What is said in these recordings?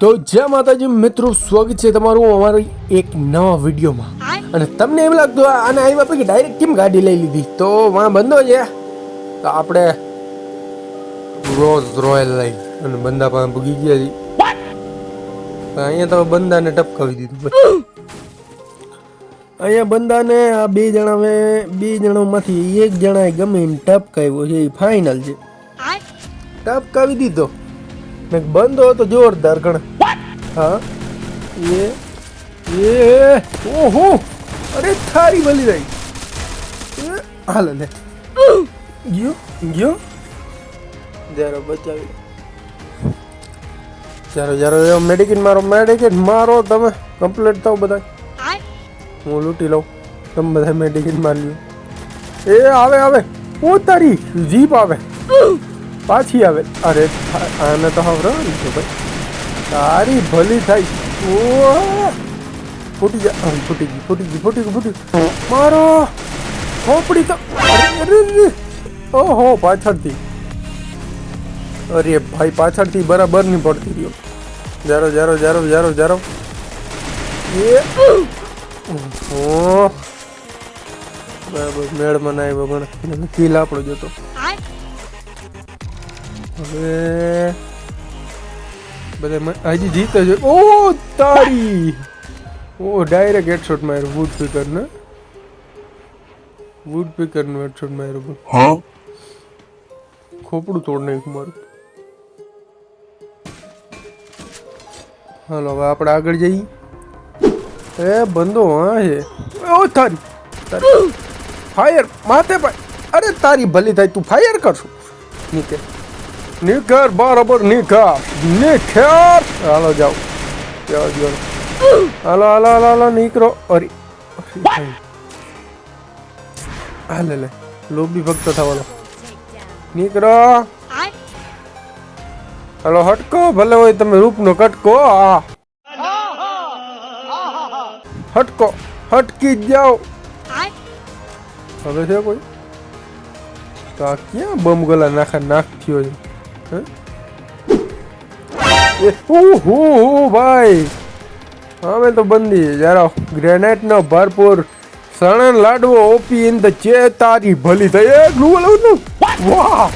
તો જય માતાજી મિત્રો સ્વાગત છે તમારું અમારી એક નવા વિડીયોમાં. અને તમને એમ લાગતું આને આવ્યા કે ડાયરેક્ટ કેમ ગાડી લઈ લીધી? તો વાં બંધો છે. તો આપણે રોઝ રોયલ લઈ અને બંદા પાસે ભૂગી ગયા છીએ. અહીંયા તો બંદાને ટપકાવી દીધું. અહીંયા બંદાને આ બે જણા હવે બે જણામાંથી એક જણાએ ગમે ટપકાવ્યો છે એ ફાઇનલ છે. ટપકાવી દીધો. ને બંધો તો જોરદાર ગણ. હા? એ એ ઓહો! અરે થારી બલી એ, હાલ લે. ગયો ગયો. જરા બચાવી જરો ચાલો એ મેડિકિન મારો મેડિકિન મારો તમે. કમ્પ્લીટ થાવ બધા હું લૂંટી લઉં. તમે બધા મેડિકિન મારી લ્યો. એ આવે આવે. ઓ તારી જીપ આવે. પાછી આવે. અરે, આને તો હવે રહી છે ભાઈ. તારી ભલી થાય. ફૂટી જા. ફૂટી ગઈ ફૂટી ગઈ ફૂટી ગઈ, ફૂટી. મારો ખોપડી તો અરે. ઓહો, પાછળથી. અરે ભાઈ, પાછળથી બરાબર નહીં પડતી રહ્યો. જારો જારો જારો જારો જારો. એ, ઓહો. બરાબર, મેળમાં ના આવ્યો પણ કિલ આપણો જતો. હવે બધા હજી જીતે છે. ઓ તારી! ઓ ડાયરેક્ટ હેડશોટ માર્યો વુડ પીકર ને. વુડ પીકરનું હેડશોટ માર્યો હા? ખોપડું તોડ નાખ્યું મારું. હાલો હવે આપણે આગળ જઈએ. એ બંધો હા. છે ઓ તારી તારી. ફાયર માથે પણ અરે તારી ભલી થાય તું ફાયર કરશું. નીકળ નીકળ બરાબર નીકળ નીકળ હાલો જાઓ જાઓ જાઓ હાલો હાલો હાલો હાલો નીકળો અરે અરે ભાઈ. હાલે લે લોબી ભક્ત થવાનો નીકળો હાલો હટકો ભલે હોય તમે રૂપનો કટકો આ હટકો હટકી જ જાઓ હવે છે કોઈ તો આ ક્યાં બમ ગલા નાખા નાખ થયો છે હે? એ, ઉહુ, ઉહુ, ભાઈ. હવે તો બંદી જરા ગ્રેનેડ નો ભરપૂર સણન લાડવો ઓપી ઇન ધ ચે તારી ભલી થઈ. એ ગ્લુવલનું? વાહ!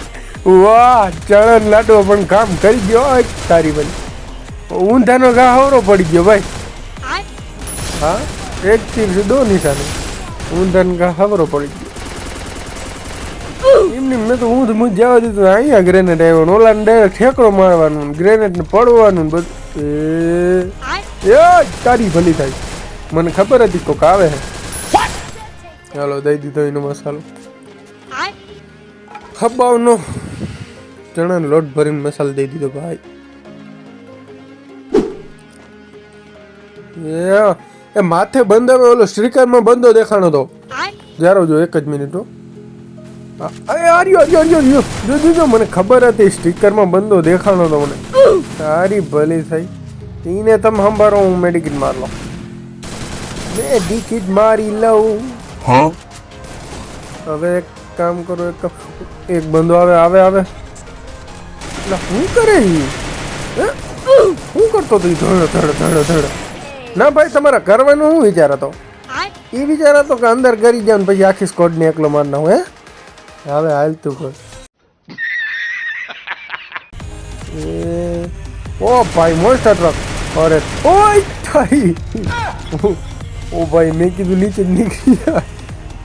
વાહ! ચણન લાડવો પણ કામ કરી ગયો તારી ભલી. ઊંધાનો ઘા હવરો પડી ગયો ભાઈ. હા? એક છે દો નિશાને. ઊંધાનો ઘા હવરો પડી ગયો. મેં તો હું હું જવા દીધું. અહીંયા ગ્રેનેડ આવ્યો ને ઓલાને ડાયરેક્ટ ઠેકડો મારવાનું ગ્રેનેડ ને પડવાનું બધું. તારી ભલી થાય. મને ખબર હતી કોક આવે હે. ચાલો દઈ દીધો એનો મસાલો. ખબાવનો. ચણાનો લોટ ભરીને મસાલો દઈ દીધો ભાઈ. એ માથે બંધ આવે ઓલો સ્ટ્રીકરમાં બંધો દેખાણો તો. જારો જો એક જ મિનિટ હો. અરે આર્યો આર્યો આર્યો આર્યો. જો જો જો મને ખબર હતી સ્ટીકરમાં બંધો દેખાણો તો મને. તારી ભલી થઈ. એને તમે સંભારો હું મેડિકિટ માર લો મેડિકિટ મારી લઉં. હવે એક કામ કરો એક એક બંધો આવે આવે આવે. એટલે શું કરે હે? શું કરતો તું ધડ ધડ ધડ ધડ. ના ભાઈ તમારા કરવાનું શું વિચાર હતો? એ વિચાર હતો કે અંદર કરી જાવ ને પછી આખી સ્કોડ ને એકલો માર નાખું હે? હવે હાલ તું કર. ઓ ભાઈ મોસ્ટ ટ્રક અરે ઓય થઈ. ઓ ભાઈ મેં કીધું નીચે નીકળી જાય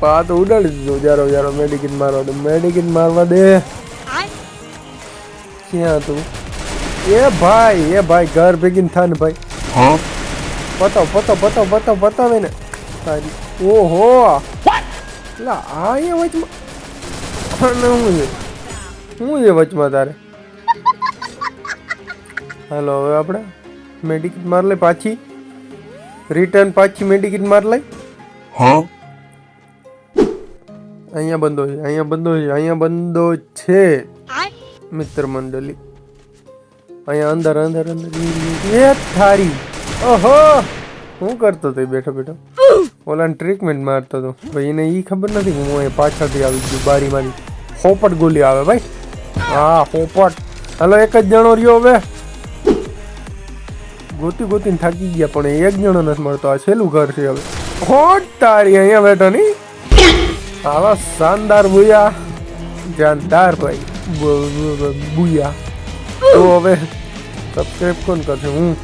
પા તો ઉડાડી દીધો. જારો જારો મેડિકિન મારવા દે. મેડિકિન મારવા દે. ક્યાં તું? એ ભાઈ એ ભાઈ ઘર ભેગીન થા ને ભાઈ. પતાવ પતાવ પતાવ પતાવ પતાવે ને તારી ઓહો! લા આ એ વચમાં શું છે? શું છે વચમાં તારે? હાલો હવે આપણે મેડિકિટ માર લઈ પાછી? રિટર્ન પાછી મેડિકિટ માર લઈ? અહીંયા બંધો છે અહીંયા બંધો છે અહીંયા બંધો છે. મિત્ર મંડળી. અહીંયા અંદર અંદર અંદર. એ થારી. ઓહો! હું કરતો તો બેઠો બેઠો. ઓલાને ટ્રીટમેન્ટ મારતો હતો ભાઈ એને ઈ ખબર નથી કે હું અહીંયા પાછળથી આવી ગયું બારીમાંથી. પોપટ ગોલી આવે ભાઈ. હા પોપટ હલો, એક જ જણો રહ્યો હવે. ગોતી ગોતીને થાકી ગયા, પણ એક જણો નથી મળતો. આ છેલ્લું ઘર છે હવે. હોટ તારી અહીંયા બેઠો ની આવા શાનદાર ભૂયા. જાનદાર ભાઈ. બુયા તો હવે સબસ્ક્રાઈબ કોણ કરશે? હું.